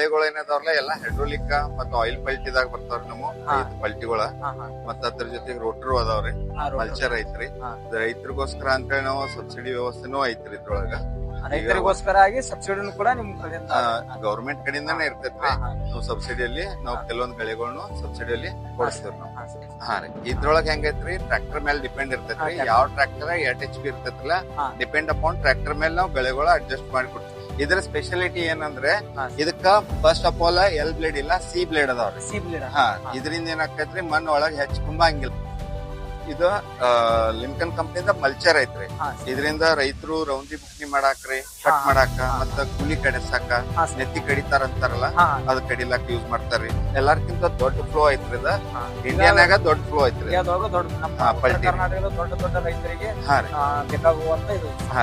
ಬೆಳೆಗಳು ಏನದಾವ್ರಲ್ಲ ಎಲ್ಲಾ ಹೈಡ್ರೋಲಿಕ್ ಮತ್ತ ಆಯಿಲ್ ಪಲ್ಟಿದಾಗ ಬರ್ತಾವ್ರಿ ನಮ್ಮ ಪಲ್ಟಿಗಳ. ಮತ್ತ ಅದ್ರ ಜೊತೆಗೆ ರೋಟ್ರು ಅದಾವ್ರಿ. ಮಲ್ಚರ್ ಐತ್ರಿ. ರೈತರಿಗೋಸ್ಕರ ಅಂತೇಳಿ ನಾವು ಸಬ್ಸಿಡಿ ವ್ಯವಸ್ಥೆನೂ ಐತ್ರಿ ಇದ್ರೊಳಗ. ರೈತರಿಗೋಸ್ಕರ ಆಗಿ ಸಬ್ಸಿಡಿನೂ ಕೂಡ ನಿಮ್ ಗವರ್ಮೆಂಟ್ ಕಡೆಯಿಂದಾನೇ ಇರ್ತೈತ್ರಿ. ನಾವು ಸಬ್ಸಿಡಿಯಲ್ಲಿ ನಾವು ಕೆಲವೊಂದು ಬೆಳೆಗಳನ್ನು ಸಬ್ಸಿಡಿಯಲ್ಲಿ ಕೊಡಿಸ್ತೇವ್ರಿ ನಾವು. ಹಾ ರೀ. ಇದ್ರೊಳಗ ಹೆಂಗೈತ್ರಿ ಟ್ರಾಕ್ಟರ್ ಮೇಲೆ ಡಿಪೆಂಡ್ ಇರ್ತೈತ್ರಿ. ಯಾವ ಟ್ರಾಕ್ಟರ್ ಎಟ್ ಎಚ್ ಪಿ ಇರ್ತೈತಿಲ್ಲ ಡಿಪೆಂಡ್ ಅಪಾನ್ ಟ್ರಾಕ್ಟರ್ ಮೇಲೆ ನಾವು ಬೆಳೆಗಳು ಅಡ್ಜಸ್ಟ್ ಮಾಡಿ ಕೊಡ್ತೀವಿ ಇದ್ರ ಸ್ಪೆಷಾಲಿಟಿ ಏನಂದ್ರೆ ಇದಕ್ಕ first of all L blade ಇಲ್ಲ ಸಿ ಬ್ಲೇಡ್ ಅದಾವ್ರಿ ಸಿ ಬ್ಲೇಡ್. ಹಾ. ಇದರಿಂದ ಏನಾಕೈತ್ರಿ ಮಣ್ಣು ಹೆಚ್ಚು ಹೆಚ್ಚುಂಬಂಗಿಲ್ಲ ಇದು ಲಿಂಕನ್ ಕಂಪ್ನಿದ ಮಲ್ಚರ್ ಐತ್ರಿ. ಇದರಿಂದ ರೈತರು ರೌಂದಿ ಬುಕ್ನಿ ಮಾಡಾಕ್ರಿ ಕಟ್ ಮಾಡಾಕ. ಮತ್ತ ಕೂಲಿ ಕಡಿಸಾಕ. ನೆತ್ತಿ ಕಡಿತಾರ ಅಂತಾರಲ್ಲ ಅದ್ ಕಡಿಲಾಕ ಯೂಸ್ ಮಾಡ್ತಾರ್ರಿ. ಎಲ್ಲಾರ್ಕಿಂತ ದೊಡ್ಡ ಫ್ಲೋ ಐತ್ರಿ ಇದ. ಇಂಡಿಯಾನಾಗ ದೊಡ್ಡ ಫ್ಲೋ ಐತ್ರಿ ದೊಡ್ಡ ದೊಡ್ಡ ರೈತರಿಗೆ ಹಾ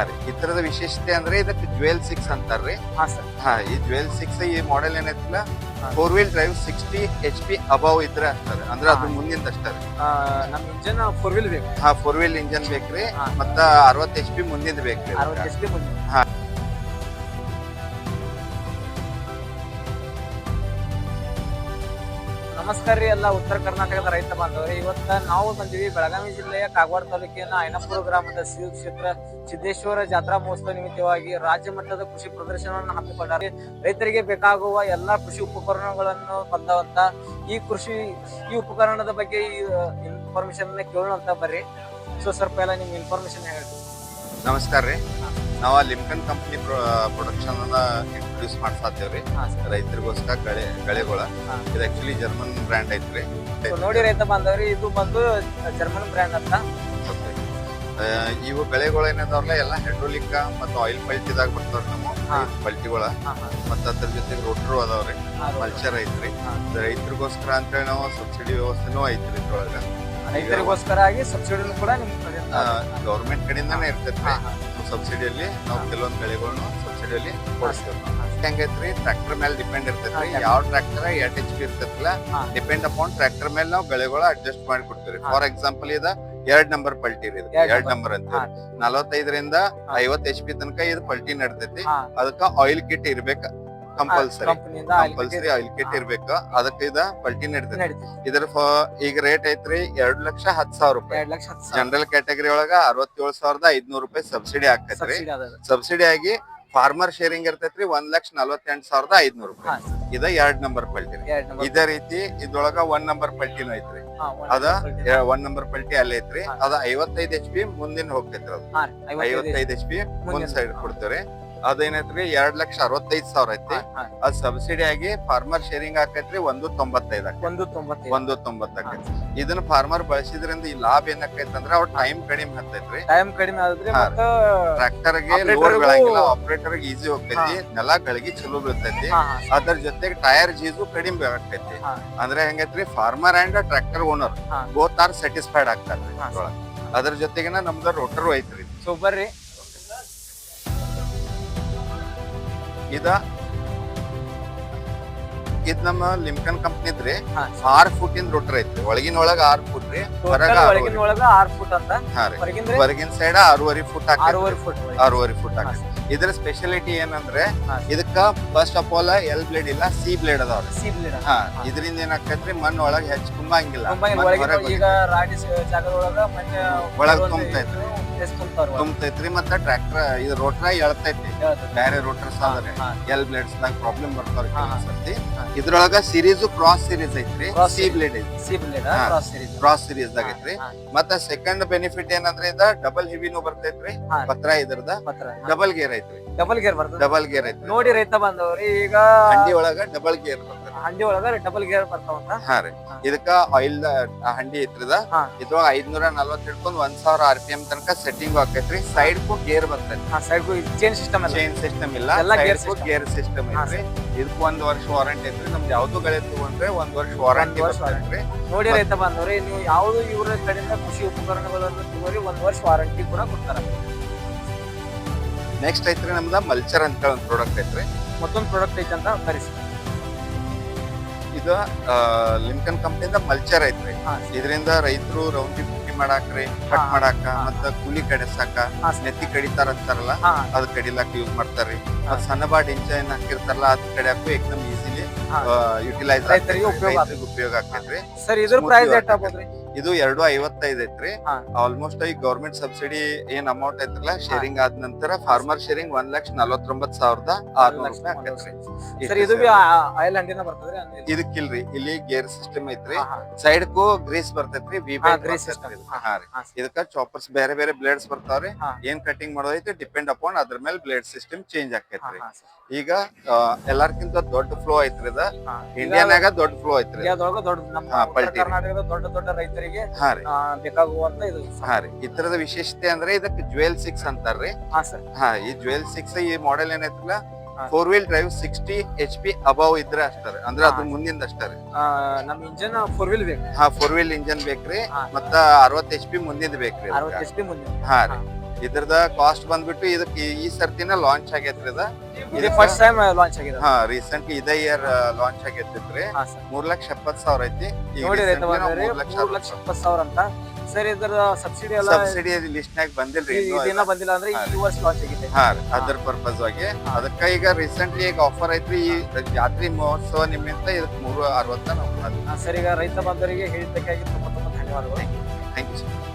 ರೀ. ಇತರದ ವಿಶೇಷತೆ ಅಂದ್ರೆ ಇದಕ್ಕೆ ಜುವೆಲ್ ಸಿಕ್ಸ್ ಅಂತಾರ್ರಿ. ಹಾ ಈ ಜ್ಯುವೆಲ್ ಸಿಕ್ಸ್ ಈ model ಏನೈತಿಲ್ಲ. Four wheel drive sixty H P above ಇದ್ರೆ ಅಂತಾರೆ. ಅಂದ್ರೆ ಅದು. ಮುಂದಿನ ಅಷ್ಟೇ ನಮ್ ಇಂಜನ್ ಫೋರ್ ವೀಲ್ ಬೇಕು. ಹಾ ಫೋರ್ ವೀಲ್ ಇಂಜನ್ ಬೇಕ್ರಿ ಹಾ. ಮತ್ತ ಅರವತ್ ಎಚ್ ಪಿ ಮುಂದಿನ ಬೇಕ್ರಿ ಅರವತ್ತು ಎಚ್ ಪಿ ಮುಂದೆ ಹಾ. ನಮಸ್ಕಾರ ರೀ ಎಲ್ಲ ಉತ್ತರ ಕರ್ನಾಟಕದ ರೈತ ಬಾಂಧವರೇ. ಇವತ್ತ ನಾವು ಬಂದಿವಿ ಬೆಳಗಾವಿ ಜಿಲ್ಲೆಯ ಕಾಗವಾಡ ತಾಲೂಕಿನ ಐನಪುರ ಗ್ರಾಮದ ಶ್ರೀ ಕ್ಷೇತ್ರ ಸಿದ್ದೇಶ್ವರ ಜಾತ್ರಾ ಮಹೋತ್ಸವ ನಿಮಿತ್ತವಾಗಿ ರಾಜ್ಯ ಮಟ್ಟದ ಕೃಷಿ ಪ್ರದರ್ಶನವನ್ನು ಹಮ್ಮಿಕೊಂಡಾರೆ ರೈತರಿಗೆ ಬೇಕಾಗುವ ಎಲ್ಲಾ ಕೃಷಿ ಉಪಕರಣಗಳನ್ನು ಬಂದವಂತ ಈ ಕೃಷಿ ಈ ಉಪಕರಣದ ಬಗ್ಗೆ ಇನ್ಫಾರ್ಮೇಶನ್ ಕೇಳೋಣ ಅಂತ ಬರ್ರಿ. ಸೊ ಸ್ವಲ್ಪ ಎಲ್ಲ ನಿಮ್ಗೆ ಇನ್ಫಾರ್ಮೇಶನ್ ಹೇಳಿ. ನಮಸ್ಕಾರ ರೀ. ನಾವು ಲಿಮ್ಕನ್ ಕಂಪ್ನಿ ಪ್ರೊಡಕ್ಷನ್ ಅನ್ನ ಇಂಟ್ರೊಡ್ಯೂಸ್ ಮಾಡ್ಸಾತೇವ್ರಿ ರೈತರಿಗೋಸ್ಕರ ಗಳೆ ಗಳೆಗಳ. ಇದು ಆಕ್ಚುಲಿ ಜರ್ಮನ್ ಬ್ರ್ಯಾಂಡ್ ಐತ್ರಿ. ರೀ ನೋಡಿ ರೈತ ಬಾಂಧವ್ರಿ ಇದು ಬಂದು ಜರ್ಮನ್ ಬ್ರ್ಯಾಂಡ್ ಅಂತ. ಇವು ಬೆಳೆಗಳು ಏನದಾವ್ರಲ್ಲ ಎಲ್ಲ ಹೈಡ್ರೋಲಿಕ್ ಮತ್ತ ಆಯಿಲ್ ಪಲ್ಟಿದಾಗ ಬರ್ತಾವ್ರಿ ನಮ್ಮ. ಪಲ್ಟಿಗಳ. ಮತ್ತ ಅದ್ರ ಜೊತೆಗೆ ರೋಟ್ರು ಅದಾವ್ರಿ. ಮಲ್ಚರ್ ಐತ್ರಿ. ರೈತರಿಗೋಸ್ಕರ ಅಂತೇಳಿ ನಾವು ಸಬ್ಸಿಡಿ ವ್ಯವಸ್ಥೆನೂ ಐತ್ರಿ ಇದ್ರೊಳಗ. ರೈತರಿಗೋಸ್ಕರ ಆಗಿ ಸಬ್ಸಿಡಿನೂ ಕೂಡ ನಿಮ್ಗೆ ಗೌರ್ಮೆಂಟ್ ಕಡೆಯಿಂದಾನೇ ಇರ್ತೈತ್ರಿ. ಸಬ್ಸಿಡಿಯಲ್ಲಿ ನಾವು ಕೆಲವೊಂದು ಬೆಳೆಗಳನ್ನು ಸಬ್ಸಿಡಿಯಲ್ಲಿ ಕೊಡಿಸ್ತೇವೆ. ಹೆಂಗೈತ್ರಿ? ಟ್ರ್ಯಾಕ್ಟರ್ ಮೇಲೆ ಡಿಪೆಂಡ್ ಇರ್ತೈತ್ರಿ ಯಾವ ಟ್ರ್ಯಾಕ್ಟರ್ ಎಟ್ ಎಚ್ ಪಿ ಇರ್ತೈತಿಲ್ಲ. ಡಿಪೆಂಡ್ ಅಪಾನ್ ಟ್ರ್ಯಾಕ್ಟರ್ ಮೇಲೆ ನಾವು ಬೆಳೆಗಳು ಅಡ್ಜಸ್ಟ್ ಮಾಡಿ ಕೊಡ್ತೀವಿ ಫಾರ್ ಎಕ್ಸಾಂಪಲ್ ಇದ ಎರಡ್ ನಂಬರ್ ಪಲ್ಟಿ ರೀ ಇದು. ಎರಡ್ ನಂಬರ್ ಅಂತ. ನಲವತ್ತೈದರಿಂದ ಐವತ್ತು ಐವತ್ ಎಚ್ ಪಿ ತನಕ ಇದು ಪಲ್ಟಿ ನಡ್ತೈತಿ. ಅದಕ್ಕ ಆಯಿಲ್ ಕಿಟ್ ಇರ್ಬೇಕ. ಕಂಪಲ್ಸರಿ ಕಂಪನಿಯಿಂದ ಆಯಿಲ್ ಕಂಪಲ್ಸರಿ ಆಯಿಲ್ ಕಿಟ್ ಹಾ. ಇರ್ಬೇಕು. ಅದಕ್ಕ ಇದ ಪಲ್ಟಿ ನಡ್ತೈತಿ ನಡೀತೈತಿ ಇದ್ರ ಫ- ಈಗ ರೇಟ್ ಐತ್ರಿ ಎರಡ್ ಲಕ್ಷ ಹತ್ ಸಾವಿರ ರೂಪಾಯಿ. ಎರಡ್ ಲಕ್ಷ ಹತ್ತು ಜನರಲ್ ಕ್ಯಾಟಗರಿ ಒಳಗ ಅರವತ್ತೇಳು ಸಾವಿರದ ಐದ್ನೂರು ರೂಪಾಯಿ ಸಬ್ಸಿಡಿ ಆಗ್ತೈತ್ರಿ. ಸಬ್ಸಿಡಿ ಆಗಿ ಫಾರ್ಮರ್ ಶೇರಿಂಗ್ ಇರ್ತೈತ್ರಿ ಒಂದ್ ಲಕ್ಷ ನಲವತ್ತೆಂಟು ಸಾವಿರದ ಐದ್ನೂರು ರೂಪಾಯಿ. ಇದ ಎರಡ್ ನಂಬರ್ ಪಲ್ಟಿ. ಇದೇ ರೀತಿ ಇದ್ರೊಳಗ ಒನ್ ನಂಬರ್ ಪಲ್ಟಿನೂ ಐತ್ರಿ. ಹಾ, ಒಂದ್ ಅದ ನಂಬರ್ ಪಲ್ಟಿ. ಒನ್ ನಂಬರ್ ಪಲ್ಟಿ ಅಲ್ಲಿ ಐತ್ರಿ. ಅದ ಐವತ್ತೈದು ಎಚ್ ಪಿ ಮುಂದಿನ ಹೋಗ್ತೈತ್ರಿ ಅದು. ಐವತ್ತೈದ್ ಎಚ್ ಪಿ ಮುಂದ್ ಸೈಡ್ ಕೊಡ್ತೇವ್ರಿ. ಅದೇನೈತ್ರಿ? ಎರಡ್ ಲಕ್ಷ ಅರವತ್ತೈದ್ ಸಾವಿರ ಐತಿ. ಅದ್ ಸಬ್ಸಿಡಿ ಆಗಿ ಫಾರ್ಮರ್ ಶೇರಿಂಗ್ ಆಕೈತ್ರಿ ಒಂದು ತೊಂಬತ್ತೈದು ಒಂದು ತೊಂಬತ್ತೈದು. ಒಂದು ತೊಂಬತ್ತ ಆಕೈತಿ ಇದನ್ನ ಫಾರ್ಮರ್ ಬಳಸಿದ್ರಿಂದ ಈ ಲಾಭ ಏನಾಕೈತಿ ಅಂದ್ರ ಅವ್ರ ಟೈಮ್ ಕಡಿಮೆ ಹತ್ತೈತ್ರಿ. ಟೈಮ್ ಕಡಿಮೆ ಆದ್ರೆ ಟ್ರ್ಯಾಕ್ಟರ್ಗೆ ಟ್ರ್ಯಾಕ್ಟರ್ಗೆ ಲೋಡ್ ಬೆಳಗಿಲ್ಲ ಆಪರೇಟರ್ ಈಜಿ ಹೋಗ್ತೈತಿ ನೆಲ ಗಳಿಗೆ ಚಲೋ ಬೀಳ್ತೈತಿ. ಅದ್ರ ಜೊತೆಗೆ ಟೈರ್ ಜೀಸು ಕಡಿಮೆ ಆಗ್ತೈತಿ. ಅಂದ್ರೆ ಹೆಂಗೈತ್ರಿ? Farmer and tractor owner. Both are satisfied ಆಗ್ತಾರ್ರಿ ಅದ್ರ ಜೊತೆಗಿನ ನಮ್ದು ರೋಟರ್ ಐತ್ರಿ. ಸೊ ಬರ್ರಿ. ಇದ ಇದ್ ನಮ್ಮ ಲಿಮ್ಕನ್ ಕಂಪ್ನಿದ್ರಿ ಹಾ. ಆರ್ ಫುಟ್ ಇಂದ ರೋಟರ್ ಐತ್ರಿ. ಒಳಗಿನ ಒಳಗ ಆರ್ ಫುಟ್ ರೀ ಹೊರಗ ಟೋಟಲ್ ಆರೂವರೆ. ಒಳಗಿನ ಒಳಗ ಆರ್ ಫುಟ್ ಅಂತ. ಹಾ ರೀ. ಹೊರಗಿಂದ್ರೆ ಹೊರಗಿನ ಸೈಡ್ ಆರೂವರೆ ಫುಟ್ ಹಾಕಿ ಆರೂವರೆ ಫುಟ್ ಆರೂವರೆ ಫುಟ್ ಹಾಕಿ ಇದ್ರ ಸ್ಪೆಷಾಲಿಟಿ ಏನಂದ್ರೆ ಹಾ. ಇದಕ್ಕ first of all L blade ಇಲ್ಲ ಸಿ ಬ್ಲೇಡ್ ಅದಾವ ಸಿ ಬ್ಲೇಡ್ ಹಾ. ಇದರಿಂದ ಏನಾಕೈತ್ರಿ ಮಣ್ಣು ಒಳಗ್ ಹೆಚ್ಚು ತುಂಬಂಗಿಲ್ಲ. ಮಣ್ಣ್ ಹೊರಗ್ ಈಗ ರಾಡಿ ಸ- ಜಾಗದೊಳಗ ಮೊನ್ನೆ ಒಳಗ್. ಎಷ್ಟು? ತುಂಬತೈತ್ರಿ ಮತ್ತ ಟ್ರ್ಯಾಕ್ಟರ್ ಇದು ರೋಟ್ರ ಎಳ್ತೈತಿ. ಬೇರೆ ಆದ್ರೆ ಎಲ್ ಬ್ಲೇಡ್ಸ್ ದಾಗ ಪ್ರಾಬ್ಲಮ್ ಬರ್ತಾವ್ರಿ. ಸರ್ತಿ ಇದ್ರೊಳಗ ಸೀರೀಸ್ ಕ್ರಾಸ್ ಸೀರೀಸ್ ಐತ್ರಿ. ಸಿ ಬ್ಲೇಡ್ ಐತಿ C blade. Cross series cross series ದಾಗ ಐತ್ರಿ. ಮತ್ತ ಸೆಕೆಂಡ್ ಬೆನಿಫಿಟ್ ಏನಂದ್ರೆ ಇದ ಡಬಲ್ ಹೆವಿನೂ ಬರ್ತೈತ್ರಿ. ಪತ್ರ ಇದ್ರದ. ಡಬಲ್ ಗೇರ್ ಐತ್ರಿ. ಡಬಲ್ ಗೇರ್ ಬರ್ತದೆ? ಡಬಲ್ ಗೇರ್ ಐತ್ರಿ. ನೋಡಿ ರೈತ ಬಂದವ್ರಿ ಈಗ ಹಂಡಿ ಒಳಗ ಡಬಲ್ ಗೇರ್ ಹಂಡಿ ಒಳಗ ಡಬಲ್ ಗೇರ್ ಬರ್ತಾವಂತ ಹಾ ರೀ. ಇದಕ್ಕ ಆಯಿಲ್ ಹಂಡಿ ಐತ್ರಿದ ಹಾ. ಇದ್ರೊಳಗ ಐದ್ನೂರ ನಲ್ವತ್ ಹಿಡ್ಕೊಂಡ್ ಒಂದ್ ಸಾವಿರ ಆರ್ ಪಿ ಎಂ ತನಕ ಸೆಟ್ಟಿಂಗ್ ಆಕೈತ್ರಿ ಸೈಡ್ ಕು ಗೇರ್ ಬರ್ತೈತಿ. ಹಾ ಸೈಡ್ ಚೇನ್ ಸಿಸ್ಟಮ್ ಎಲ್ಲ ಚೈನ್ ಸಿಸ್ಟಮ್ ಇಲ್ಲ. ಎಲ್ಲ gear system. ಗೇರ್ ಸಿಸ್ಟಮ್ ಹಾ, ಐತ್ರಿ. ಇದಕ್ ಒಂದ್ ವರ್ಷ ವಾರಂಟಿ ಐತ್ರಿ. ನಮ್ದು ಯಾವ್ದು ಗಳೇ ತಗೊಂಡ್ರೆ ಒಂದ್ ವರ್ಷ ವಾರಂಟಿ ವರ್ಷ ನೋಡಿ ರೈತ ಬಂದವ್ರಿ ನೀವು ಯಾವ್ದು ಇವ್ರ ಕಡೆಯಿಂದ ಕೃಷಿ ಉಪಕರಣಗಳನ್ನು ತಗೋರಿ ಒಂದ್ ವರ್ಷ ವಾರಂಟಿ ಕೂಡ ಕೊಡ್ತಾರ. ನೆಕ್ಸ್ಟ್ ಐತ್ರಿ ನಮ್ದ ಮಲ್ಚರ್ ಅಂತ ಹೇಳಿ ಒಂದ್ ಪ್ರಾಡಕ್ಟ್ ಐತ್ರಿ. ಮತ್ತೊಂದು ಪ್ರಾಡಕ್ಟ್ ಐತೆ ಅಂತ ಬರಿಸಿ ಇದು ಲಿಮ್ಕನ್ ಕಂಪ್ನಿಯಿಂದ ಮಲ್ಚರ್ ಐತ್ರಿ ಇದರಿಂದ ರೈತರು ರೌಂಡಿ ಬುಕ್ಕಿ ಮಾಡಾಕ್ರಿ. ಕಟ್ ಮಾಡಾಕ. ಮತ್ತ ಕೂಲಿ ಕಡಿಸಾಕ ನೆತ್ತಿ ಕಡಿತಾರ ಅಂತಾರಲ್ಲ ಅದ್ ಕಡಿಲಾಕ ಯೂಸ್ ಮಾಡ್ತಾರ್ರಿ ಮತ್ತ ಸಣ್ಣ ಬಾಡ್ ಏನ್ ಹಾಕಿರ್ತಾರಲ್ಲ ಅದ್ ಕಡಿಯಾಕು ಏಕ್ದಮ್ ಈಸಿಲಿ. ಯುಟಿಲೈಸ್ ಉಪಯೋಗ ಆಗ್ತೈತ್ರಿ ಸರ್ ಇದ್ರ ಪ್ರೈಸ್ ಎಷ್ಟಾಗ್ಬೋದ್ರಿ ಇದು ಎರಡು ಐವತ್ತೈದ್ ಐತ್ರಿ. ಆಲ್ಮೋಸ್ಟ್ ಈ ಗೌರ್ಮೆಂಟ್ ಸಬ್ಸಿಡಿ ಏನ್ ಅಮೌಂಟ್ ಐತ್ರಲ್ಲ ಶೇರಿಂಗ್ ಆದ ನಂತರ ಫಾರ್ಮರ್ ಶೇರಿಂಗ್ ಒಂದ್ ಲಕ್ಷ ನಲವತ್ತೊಂಬತ್ ಸಾವಿರದ ಆರ್ ರೂಪಾಯಿ ಆಕೈತ್ರಿ. ಅನಿಲ್? ಇದಕ್ಕಿಲ್ರಿ ಇಲ್ಲಿ? ಗೇರ್ ಸಿಸ್ಟಮ್ ಐತ್ರಿ. ಸೈಡ್ಗೂ ಗ್ರೀಸ್ ಬರ್ತೈತ್ರಿ. ಇದಕ್ಕ. ಚಾಪರ್ಸ್ ಬೇರೆ ಬೇರೆ ಬ್ಲೇಡ್ಸ್ ಬರ್ತಾವ್ರಿ. ಏನ್ ಕಟಿಂಗ್ ಮಾಡೋದೈತಿ ಡಿಪೆಂಡ್ ಅಪಾನ್ ಅದ್ರ ಮೇಲೆ ಬ್ಲೇಡ್ ಸಿಸ್ಟಮ್ ಚೇಂಜ್ ಆಕೈತ್ರಿ. ಈಗ ಎಲ್ಲಾರ್ಕಿಂತ ದೊಡ್ಡ ಫ್ಲೋ ಐತ್ರಿ ಇದ. ಇಂಡಿಯಾನಾಗ ದೊಡ್ಡ ಫ್ಲೋ ಐತ್ರಿ ಪಲ್ಟಿ. ದೊಡ್ಡ ದೊಡ್ಡ ರೈತರಿಗೆ ಹಾ ರೀ. ಆ, ಬೇಕಾಗುವಂತ ಇದು ಹಾ ರೀ. ಇತರದ ವಿಶೇಷತೆ ಅಂದ್ರೆ ಇದಕ್ಕೆ ಜ್ಯುವೆಲ್ ಸಿಕ್ಸ್ ಅಂತಾರ್ರಿ ಹಾ ಸರ್. ಹಾ ಈ ಜುವೆಲ್ ಸಿಕ್ಸ್ ಈ model ಏನೈತಿಲ್ಲ. Four wheel drive sixty H P above ಇದ್ರೆ ಅಷ್ಟರಿ ಅಂದ್ರೆ ಅದು ಮುಂದಿಂದ ಅಷ್ಟರಿ ಆ, ನಮ್ ಇಂಜನ್ ಫೋರ್ ವೀಲ್ ಬೇಕು. ಹಾ ಫೋರ್ ವೀಲ್ ಇಂಜನ್ ಬೇಕ್ರಿ. ಮತ್ತ ಅರವತ್ ಎಚ್ ಪಿ ಮುಂದಿಂದ ಬೇಕ್ರಿ. ಅರವತ್ತು ಎಚ್ ಪಿ ಮುಂದೆ ಹಾ ರೀ. ಇದ್ರದ ಕಾಸ್ಟ್ ಬಂದ್ಬಿಟ್ಟು ಇದಕ್ಕೆ ಈ- ಸರ್ತಿನ ಲಾಂಚ್ ಆಗೈತ್ರಿ ಇದ ಇದು ಫಸ್ಟ್ ಟೈಮ್ ಲಾಂಚ್ ಆಗಿದೆ ಹಾ ರೀಸೆಂಟ್ಲಿ ಇದೇ ಇಯರ್ ಲಾಂಚ್ ಆಗೈತಿತ್ರಿ ಹಾ ಸರ್. ಮೂರ್ ಲಕ್ಷ ಎಪ್ಪತ್ ಸಾವಿರ ಐತಿ. ಈಗ ನೋಡಿ ರೈತ recently ನಾವು ಬಂದ್ರೆ ಮೂರ್ ಲಕ್ಷ ಮೂರ್ ಲಕ್ಷ ಇಪ್ಪತ್ತು ಸಾವಿರ ಅಂತ. ಸರ್ ಇದ್ರ ಸಬ್ಸಿಡಿ ಎಲ್ಲ ಸಬ್ಸಿಡಿ ಲಿಸ್ಟ್ ನಾಗ ಬಂದಿಲ್ರಿ ಈ- ಇನ್ನೂ ಇದಿನ್ನ ಬಂದಿಲ್ಲ ಅಂದ್ರೆ. ಈ ವರ್ಷ ಲಾಂಚ್ ಆಗಿದೆ ಹಾ ರೀ. ಅದ್ರ ಪರ್ಪಸ್ ಆಗಿ. ಅದಕ್ಕ ಈಗ ರೀಸೆಂಟ್ಲಿ ಈಗ ಆಫರ್ ಐತ್ರಿ ಈ ಜಾತ್ರಿ ಮಹೋತ್ಸವ ನಿಮ್ಮಿಂದ ಇದಕ್ ಮೂರು ಅರವತ್ತ ನಾವು ಸರ್ ಈಗ ರೈತ ಬಾಂಧವರಿಗೆ ಹೇಳಿದ್ದಕ್ಕಾಗಿ ತುಂಬಾ ತುಂಬಾ ಧನ್ಯವಾದಗಳು. Thank you